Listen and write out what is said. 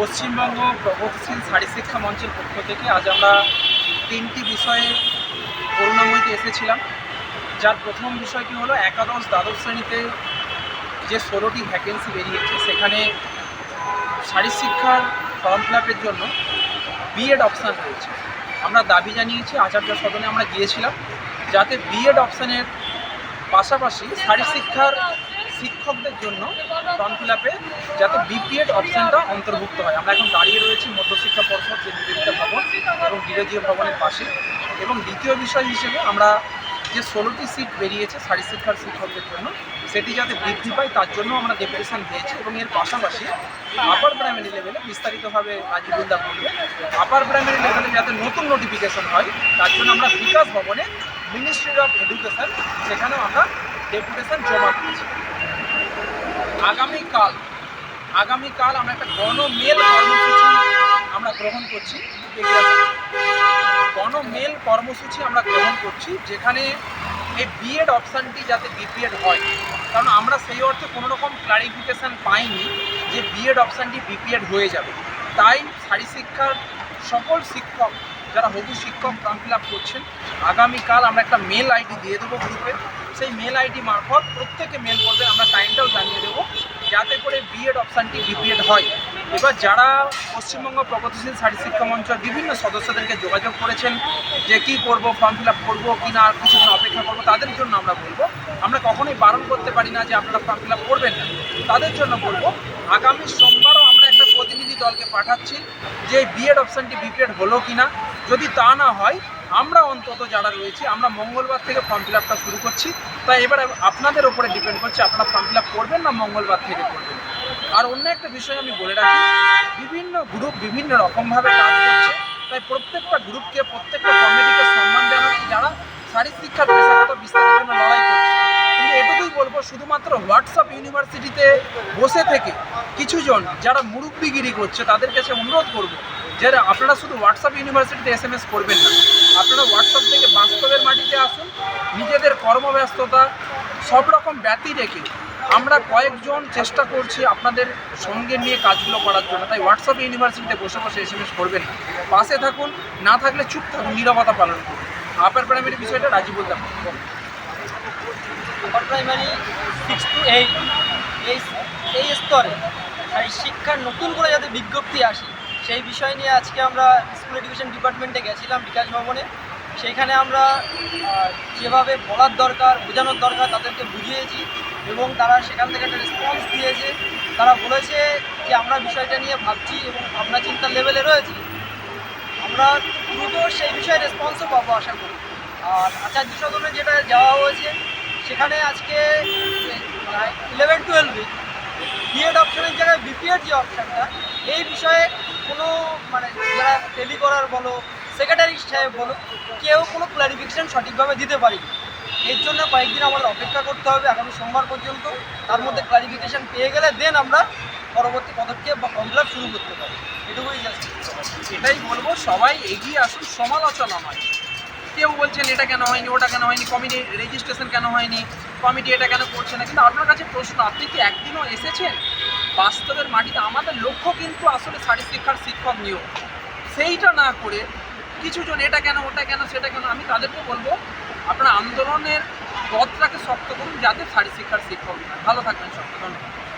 পশ্চিমবঙ্গ প্রগতিশীল শারী শিক্ষা মঞ্চের পক্ষ থেকে আজ আমরা তিনটি বিষয়ে করুণাময়ীতে এসেছিলাম। যার প্রথম বিষয়টি হলো একাদশ দ্বাদশ শ্রেণীতে যে ষোলোটি ভ্যাকেন্সি বেরিয়েছে, সেখানে শারীর শিক্ষার ফর্ম ফিল আপের জন্য বিএড অপশান রয়েছে। আমরা দাবি জানিয়েছি, আচার্য সদনে আমরা গিয়েছিলাম, যাতে বিএড অপশানের পাশাপাশি শারীর শিক্ষার শিক্ষকদের জন্য ফর্ম ফিল আপে যাতে বিপিএড অপশানটা অন্তর্ভুক্ত হয়। আমরা এখন দাঁড়িয়ে রয়েছি মধ্যশিক্ষা পর্ষদ, যে নিবেদিতা ভবন এবং বিরোধীয় ভবনের পাশে। এবং দ্বিতীয় বিষয় হিসেবে আমরা যে ষোলোটি সিট বেরিয়েছে শারীর শিক্ষার শিক্ষকদের জন্য, সেটি যাতে বৃদ্ধি পায়, তার জন্য আমরা ডেপুটেশন দিয়েছি এবং এর পাশাপাশি আপার প্রাইমারি লেভেলে বিস্তারিতভাবে রাজীবুল্দা বলবে আপার প্রাইমারি লেভেলে যাতে নতুন নোটিফিকেশন হয়, তার জন্য আমরা বিকাশ ভবনে মিনিস্ট্রি অফ এডুকেশন সেখানেও আমরা ডেপুটেশন জমা দিয়েছি আগামীকাল আগামীকাল আমরা একটা গণমেল কর্মসূচি আমরা গ্রহণ করছি। গণমেল কর্মসূচি আমরা গ্রহণ করছি, যেখানে এই বিএড অপশানটি যাতে বিপিএড হয়। কারণ আমরা সেই অর্থে কোনো রকম ক্লারিফিকেশান পাইনি যে বিএড অপশানটি বিপিএড হয়ে যাবে। তাই শারী শিক্ষার সকল শিক্ষক যারা হবু শিক্ষক ফর্ম ফিল আপ করছেন, আগামীকাল আমরা একটা মেল আইডি দিয়ে দেবো গ্রুপে। সেই মেল আইডি মারফত প্রত্যেকে মেল করবে, আমরা টাইমটাও জানিয়ে দেবো, যাতে করে বিএড অপশানটি বিপিএড হয়। এবার যারা পশ্চিমবঙ্গ প্রগতিশীল শারী শিক্ষা মঞ্চের বিভিন্ন সদস্যদেরকে যোগাযোগ করেছেন, যে কি করব ফর্ম ফিল আপ করব কি না কিছুদিন অপেক্ষা করব, তাদের জন্য আমরা বলব, আমরা কখনোই বারণ করতে পারি না যে আপনারা ফর্ম ফিল আপ করবেন না। তাদের জন্য বলব, আগামী সোমবারও আমরা একটা প্রতিনিধি দলকে পাঠাচ্ছি যে বিএড অপশানটি বিপিএড হলো কি না যদি তা না হয়, আমরা অন্তত যারা রয়েছি, আমরা মঙ্গলবার থেকে ফর্ম ফিল আপটা শুরু করছি। তাই এবার আপনাদের ওপরে ডিপেন্ড করছে, আপনারা ফর্ম ফিল আপ করবেন না মঙ্গলবার থেকে করবেন? আর অন্য একটা বিষয় আমি বলে রাখি, বিভিন্ন গ্রুপ বিভিন্ন রকমভাবে কাজ করছে, তাই প্রত্যেকটা গ্রুপকে প্রত্যেকটা কমিটিকে সম্মান জানাচ্ছি যারা শারীর শিক্ষার পেশাগত বিস্তারের জন্য লড়াই করছে। কিন্তু এটুকুই বলব, শুধুমাত্র হোয়াটসঅ্যাপ ইউনিভার্সিটিতে বসে থেকে কিছুজন যারা মুরব্বিগিরি করছে, তাদের কাছে অনুরোধ করব যে আপনারা শুধু হোয়াটসঅ্যাপ ইউনিভার্সিটিতে এস এম এস করবেন না, আপনারা হোয়াটসঅ্যাপ থেকে বাস্তবের মাটিতে আসুন, নিজেদের কর্মব্যস্ততা সব রকম ব্যতি রেখে আমরা কয়েকজন চেষ্টা করছি আপনাদের সঙ্গে নিয়ে কাজগুলো করার জন্য। তাই হোয়াটসঅ্যাপ ইউনিভার্সিটিতে বসে বসে এস এম এস করবেন না। পাশে থাকুন, না থাকলে চুপ থাকুন, নিরবতা পালন করুন। আপার প্রাইমারি বিষয়টা রাজি বলতে upper primary six to eight এই স্তরে শিক্ষার নতুন করে যাতে বিজ্ঞপ্তি আসে সেই বিষয় নিয়ে আজকে আমরা স্কুল এডুকেশন ডিপার্টমেন্টে গেছিলাম বিকাশ ভবনে। সেইখানে আমরা যেভাবে বলার দরকার, বোঝানোর দরকার তাদেরকে বুঝিয়েছি এবং তারা সেখান থেকে একটা রেসপন্স দিয়েছে। তারা বলেছে যে আমরা বিষয়টা নিয়ে ভাবছি এবং ভাবনা চিন্তার লেভেলে রয়েছি। আমরা দ্রুত সেই বিষয়ে রেসপন্সও পাবো আশা করি। আর আচার্য সদনে যেটা যাওয়া হয়েছে, সেখানে আজকে ইলেভেন টুয়েলভে বিএড অপশনের জায়গায় বিপিএড যে অপশানটা এই বিষয়ে কোনো মানে যারা টেলি করার বলো সেক্রেটারি সাহেব বলো, কেউ কোনো ক্লারিফিকেশন সঠিকভাবে দিতে পারেনি। এর জন্য কয়েকদিন আমাদের অপেক্ষা করতে হবে আগামী সোমবার পর্যন্ত। তার মধ্যে ক্লারিফিকেশন পেয়ে গেলে দেন আমরা পরবর্তী পদক্ষেপ বা ফর্ম শুরু করতে পারি এটুকুই জাস্ট। এটাই বলব, সবাই এগিয়ে আসুন, সমালোচনা নয় কেউ বলছেন এটা কেন হয়নি, ওটা কেন হয়নি কমিটি রেজিস্ট্রেশন কেন হয়নি কমিটি এটা কেন করছে না? কিন্তু আপনার কাছে প্রশ্ন, আপনি কি একদিনও এসেছেন? বাস্তবের মাটিতে আমাদের লক্ষ্য কিন্তু আসলে শারীর শিক্ষার শিক্ষক নিয়োগ। সেইটা না করে কিছুজন এটা কেন, ওটা কেন, সেটা কেন, আমি তাদেরকে বলব, আপনার আন্দোলনের পথটাকে শক্ত করুন যাতে শারীর শিক্ষার শিক্ষক ভালো থাকবেন সব ধন্যবাদ।